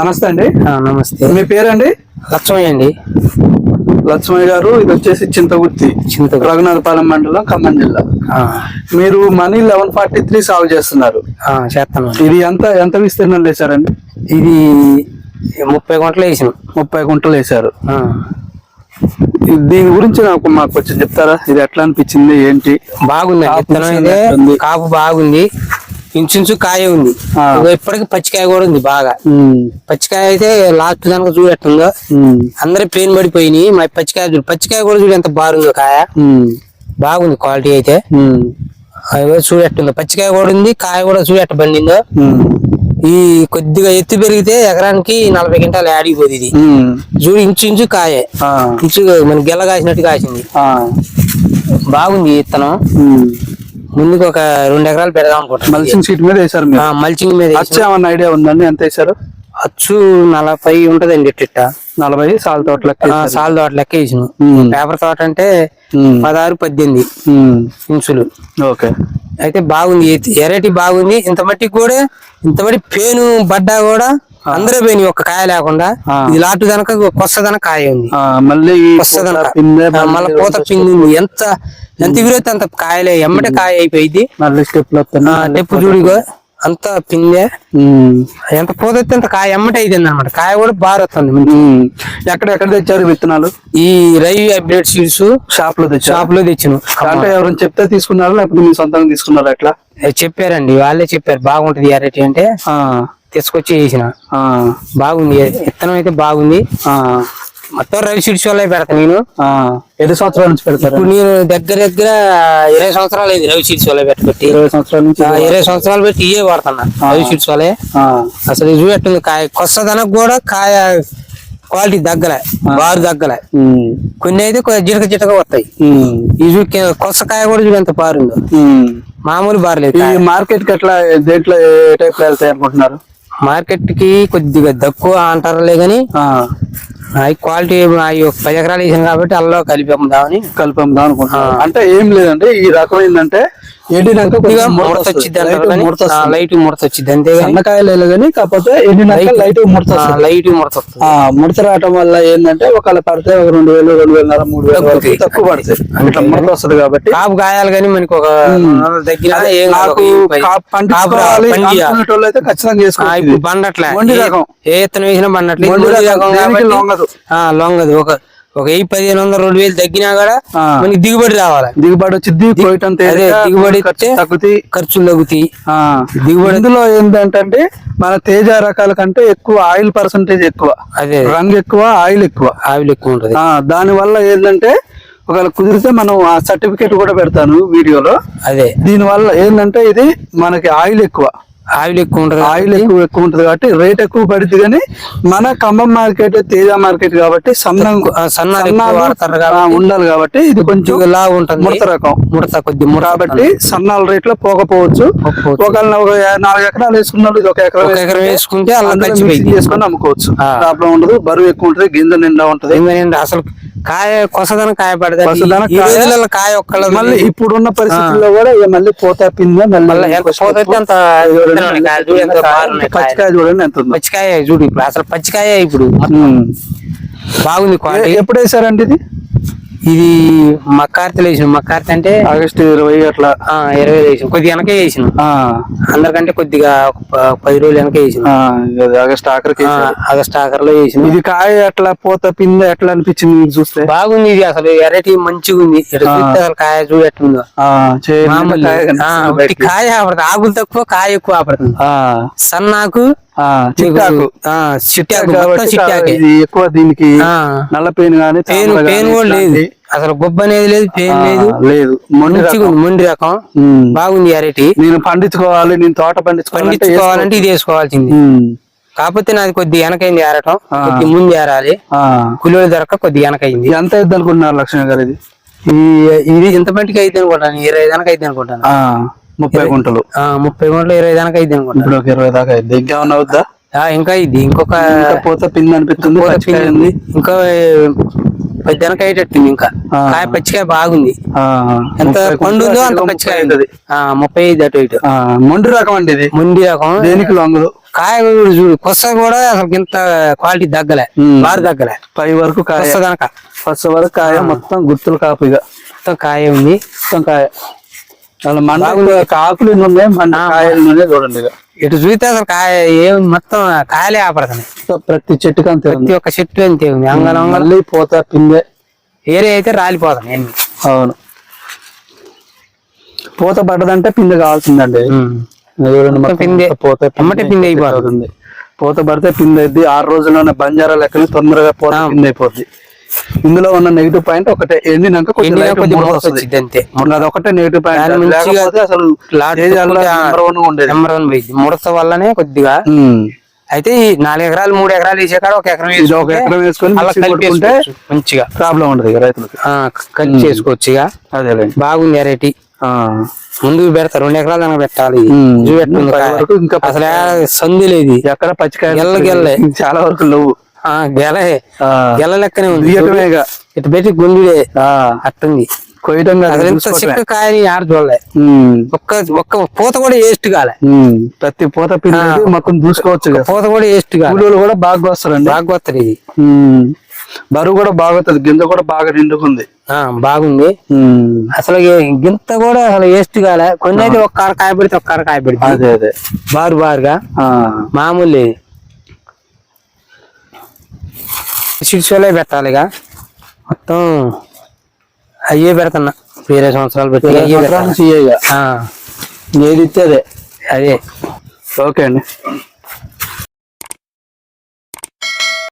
నమస్తే అండి. నమస్తే. మీ పేరండి? లక్ష్మయ్య అండి. లక్ష్మయ్య గారు ఇది వచ్చేసి చింతగుర్తి చింతగుర్తి. రఘునాథపాలెం మండలం ఖమ్మం జిల్లా. మీరు మనీ లెవెన్ ఫార్టీ త్రీ సాగు చేస్తున్నారు. చేస్తాను. ఇది ఎంత ఎంత విస్తీర్ణం వేశారండి? ఇది ముప్పై గంటలు వేసిన. ముప్పై గుంటలు వేశారు. దీని గురించి నాకు మాకు కొంచెం చెప్తారా? ఇది ఎట్లా అనిపించింది? ఏంటి? బాగుంది? కాపు బాగుంది. ఇంచుంచు కాయ ఉంది. ఇప్పటికి పచ్చికాయ కూడా ఉంది బాగా. పచ్చికాయ అయితే లాస్ట్ దానికి చూడట్టుందో అందరి పెయిన్ పడిపోయినాయి. మా పచ్చికాయ చూడు. పచ్చికాయ కూడా చూడు ఎంత బాగుందో కాయ. బాగుంది క్వాలిటీ అయితే. అవి చూడట్టుందో పచ్చికాయ కూడా ఉంది. కాయ కూడా చూడట్ట బండిందో ఉమ్, ఈ కొద్దిగా ఎత్తు పెరిగితే ఎకరానికి నలభై క్వింటాలు ఆడిపోతుంది ఇది చూడు ఇంచు ఇంచు కాయే. ఇంచు మన గెల్ల కాసినట్టు కాసింది. బాగుంది ఉమ్. ముందుకు ఒక రెండు ఎకరాలు పెడదాం అనుకుంటున్నాం. మల్చింగ్ సీట్ మీద మీరు. మల్చింగ్ మీద ఏమన్నా ఐడియా ఉందండి ఎంత వేశారు? అచ్చు నలభై ఉంటదండి ఇట్ట నలభై సాల్ తోటలకి సాల్ తోట లెక్క వేసిన. పేపర్ తోట అంటే పదహారు పద్దెనిమిది ఇంచులు. ఓకే. అయితే బాగుంది. ఎరైటీ బాగుంది. ఇంత మట్టికి కూడా ఇంత మట్టి పేను పడ్డా కూడా అందరూ పోయినాయి ఒక్క కాయ లేకుండా. ఇది లాటు దనక కొస్త దనక కాయ ఉంది. మళ్ళీ మళ్ళీ పూత పిండి ఉంది. ఎంత ఎంత ఎగురైతే అంత కాయలే ఎమ్మటే కాయ అయిపోయింది. మళ్ళీ వస్తున్నాయి టెప్పు చూడిగో అంత పిందె. ఎంత పూత అంత కాయ ఎమ్మటే అయిపోయింది అనమాట కాయ కూడా బాగా వస్తుంది మంచి. ఉమ్. ఎక్కడ ఎక్కడ తెచ్చారు విత్తనాలు? ఈ రవి అప్డేట్ సీడ్స్ షాప్లో షాప్లో తెచ్చిన అంటే ఎవరైనా చెప్తే తీసుకున్నారా? లేకపోతే మీ సొంతంగా తీసుకున్నారా ఎట్లా? చెప్పారండి వాళ్ళే చెప్పారు. బాగుంటది ఎరైటీ అంటే. తీసుకొచ్చి వేసిన ఆ, బాగుంది. విత్తనం అయితే బాగుంది. ఆ, మొత్తం రవి సీడ్స్ వల్లే పెడతా నేను. ఎన్ని సంవత్సరాల నుంచి ఇప్పుడు నేను దగ్గర దగ్గర ఇరవై సంవత్సరాలు అయింది రవి సీడ్స్ వల్ల పెట్టబట్టి. ఇరవై సంవత్సరాల నుంచి ఇరవై సంవత్సరాలు పెట్టి ఇవే వాడుతున్నా రవి సీడ్స్ వల్లే. అసలు ఇది చూడట్టుంది కాయ. కొస్తదనకు కూడా కాయ క్వాలిటీ దగ్గలే బారు దగ్గలే ఉమ్, కొన్ని అయితే కొ- జిటక జిటక వస్తాయి. ఉమ్, ఈ చూ కొత్త కాయ కూడా చూడు ఎంత బారుందో. మామూలు బారలేదు. మార్కెట్కి ఎట్లా దేంట్లో ఏ టైప్లో వెళ్తాయి అనుకుంటున్నారు? మార్కెట్కి కొద్దిగా తక్కువ అంటారులే గాని అవి క్వాలిటీ అవి పది ఎకరాలు వేసాను కాబట్టి అల్లో కలిపి అమ్ముదామని అనుకుంటున్నారు అంటే ఏం లేదండి ఈ రకం ఏంటంటే ఎండినాక ముడత. వచ్చింది లైట్ ముడత వస్తుంది. లైట్ ముడత వచ్చింది అంతేగాని సన్నకాయలు లేదు కానీ కాకపోతే ఎండినాక లైట్ ముడత. లైట్ ముడత ముడత రావటం వల్ల ఏంటంటే ఒకవేళ పడితే ఒక రెండు వేలు రెండు వేలన్నర మూడు వేలు. తక్కువ పడతాయి. ఇట్లా ముడత వస్తుంది కాబట్టి కాపు కాయాలి కానీ మనకి ఒక దగ్గర ఖచ్చితంగా ఇది. బండట్లే. ఏ- ఇత్తనం వేసినా బండట్లే. లొంగదు. ఆ, లొంగదు ఒక ఒక వెయ్యి పదిహేను వందల రెండు వేలు తగ్గినా కూడా. మనకి దిగుబడి రావాలి. దిగుబడి వచ్చింది కోయటం అదే, దిగుబడి తగ్గుతాయి ఖర్చులు తగ్గుతాయి ఆ, దిగుబడి ఇందులో ఏంటంటే మన తేజ రకాల కంటే ఎక్కువ ఆయిల్ పర్సంటేజ్ ఎక్కువ. అదే. రంగు ఎక్కువ ఆయిల్ ఎక్కువ. ఆవిలు ఎక్కువ ఉంటది. దాని వల్ల ఏంటంటే ఒకవేళ కుదిరితే మనం ఆ సర్టిఫికేట్ కూడా పెడతాను వీడియోలో. అదే. దీని వల్ల ఏంటంటే ఇది మనకి ఆయిల్ ఎక్కువ. ఆవిలు ఎక్కువ ఉంటది ఆయిల్ ఎక్కువ ఎక్కువ ఉంటుంది కాబట్టి రేట్ ఎక్కువ పడుతుంది కానీ మన ఖమ్మం మార్కెట్ తేజ మార్కెట్ కాబట్టి సన్నం సన్నాలు వాడతారు ఉండాలి కాబట్టి ఇది కొంచెం లావు ఉంటుంది. ముడత రకం. ముడత కొద్ది కాబట్టి సన్నాల రేట్లో పోకపోవచ్చు. ఒక నాలుగు ఎకరాలు వేసుకున్నాడు ఇది ఒక ఎకరం వేసుకుంటే అలా చేసుకొని అమ్ముకోవచ్చు. ప్రాబ్లం ఉండదు బరువు ఎక్కువ ఉంటుంది గింజ నిండా ఉంటది. అసలు కాయ కొసదన కాయ ఈ కాయ- ఒక్కళ్ళ మళ్ళీ ఇప్పుడున్న పరిస్థితుల్లో కూడా మళ్ళీ పోతా పింద మళ్ళీ. పచ్చికాయ చూడండి ఎంత పచ్చికాయ చూడు ఇప్పుడు. అసలు పచ్చికాయ ఇప్పుడు. బాగుంది ఎప్పుడు వేసారండి ఇది? ఇది మక్కార్తెలు వేసిన. మక్కార్తె అంటే ఆగస్టు ఇరవై అట్లా. ఇరవై వేసిన. కొద్దిగా వెనకే వేసిన. అందరికంటే కొద్దిగా పది రోజులు వెనక వేసిన. ఆగస్టు ఆఖరికి. ఆగస్ట్ ఆఖరిలో వేసిన. ఇది కాయ అట్లా పోత పింద ఎట్లా అనిపించింది చూస్తే? బాగుంది ఇది అసలు. వెరైటీ మంచిగా ఉంది. కాయ చూడు ఎట్లుందో కాయ. కాయ ఆపడుతుంది ఆకులు తక్కువ కాయ ఎక్కువ ఆపడుతుంది సన్నాకు చిట్టాకు. ఆ, చిట్టాకు. మొత్తం ఎక్కువ దీనికి నల్ల పెయిన్ గానీ పేను గానీ కూడా లేదు. అసలు గొప్ప అనేది లేదు ఆ, లేదు. లేదు. మొండి రకం. బాగుంది అరటి నేను పండించుకోవాలి నేను తోట పండించుకోవాలంటే పండించుకోవాలంటే ఇది వేసుకోవాల్సింది. కాకపోతే నాది కొద్ది వెనకైంది ఏరటం. కొద్ది ముందు ఏరాలి. ఆ. కూలీలు దొరక కొద్ది వెనకైంది. ఎంత ఇద్దాం అనుకుంటున్నారు లక్ష్మణ గారు ఇది? ఇది ఇంత మట్టికి అయితే అనుకుంటాను? ఇరవై దానికి అయితే అనుకుంటాను. ముప్పై గుంటలు. ఆ, ముప్పై గంటలు ఇరవై దానికి అయితే అనుకుంటాను. ఇరవై దాకా అయింది. ఇంకేమన్నా అవుద్దా? ఆ, ఇంకా ఇది ఇంకొక ఇంకా పోత పిండి అనిపిస్తుంది ఇంకా పద్దెనక అయ్యేటట్టుంది ఇంకా. కాయ పచ్చికాయ బాగుంది. ఎంత పండు ఉందో అంత పచ్చికాయ. ఆ, ముప్పై ఐదు అటు ఇటు. మొండి రకం అండి ఇది. ముండి రకం. దేనికి లొంగదు కాయ చూడు కూడా అసలు ఇంత క్వాలిటీ తగ్గలే. బాగా తగ్గలే. పై వరకు కాయ. కనుక ఫస్ట్ వరకు కాయ మొత్తం గుర్తులు కాపు ఇక. మొత్తం కాయ ఉంది. మొత్తం కాయ. మండ కాకులు ఉన్నాయి? మండ కాయలు చూడండి ఇక. ఇటు చూస్తే అసలు కాయ ఏం మొత్తం కాయలే ఆపడుతున్నాయి మొత్తం ప్రతి చెట్టుకి అంతే ప్రతి ఒక్క చెట్టు అంతే ఉంది. అంగళం మళ్ళీ పోతా పిందే ఏరే అయితే రాలిపోతాం ఎన్ని. అవును. పూత పడ్డదంటే పిందె కావాల్సిందండి. పిందె. పూత ఎమ్మటే పిందె అయిపోతుంది. పూత పడితే పిందె అయింది ఆరు రోజుల్లోనే బంజారా లెక్కని తొందరగా పూత పిందె అయిపోద్ది. ఇందులో ఉన్న నెగిటివ్ పాయింట్ ఒకటే. ఎండినాక అంతే అదొకటే నెగిటివ్ పాయింట్ అసలు నెంబర్ వన్ పోయింది. ముడత వల్లనే కొద్దిగా. అయితే ఈ నాలుగు ఎకరాలు మూడు ఎకరాలు వేసే కాడ ఒక ఎకరం ఒక ఎకరం వేసుకొని మంచిగా. ప్రాబ్లం ఉండదు ఇక రైతులకు. కలిపి చేసుకోవచ్చు ఇక. అదేలేండి. బాగుంది వెరైటీ ఆ. ముందుకు పెడతా రెండు ఎకరాలు దాకా పెట్టాలి. ఇంకా అసలు సంది లేదు. ఎక్కడ పచ్చికాయ. చాలా వరకు నువ్వు గెల గెల లెక్కనే ఉంది. ఇటు పెట్టి గుండుడే అట్టుంది. కొయ్యటం కాదు, కాయని చూడలే. ఉమ్. ఒక్క ఒక్క పూత కూడా వేస్ట్ కాలే. ప్రతి పూత మొత్తం చూసుకోవచ్చు. పూత కూడా వేస్ట్ కూలీలు కూడా బాగా వస్తారండి బాగా వస్తుంది ఇది. బరువు కూడా బాగా వస్తుంది గింజ కూడా బాగా నిండుకుంది. ఆ బాగుంది. అసలు గింత కూడా అసలు వేస్ట్ కాలే. కొన్ని అయితే ఒక్క కాయ పెడితే ఒక్క కాయ పెడితే. అదే అదే. బారు బారుగా. మామూలు శిక్షలే పెట్టాలి ఇక. మొత్తం అయ్యే పెడుతున్నా. వేరే సంవత్సరాలు పెట్టి ఏది ఇస్తే అదే అదే. ఓకే అండి.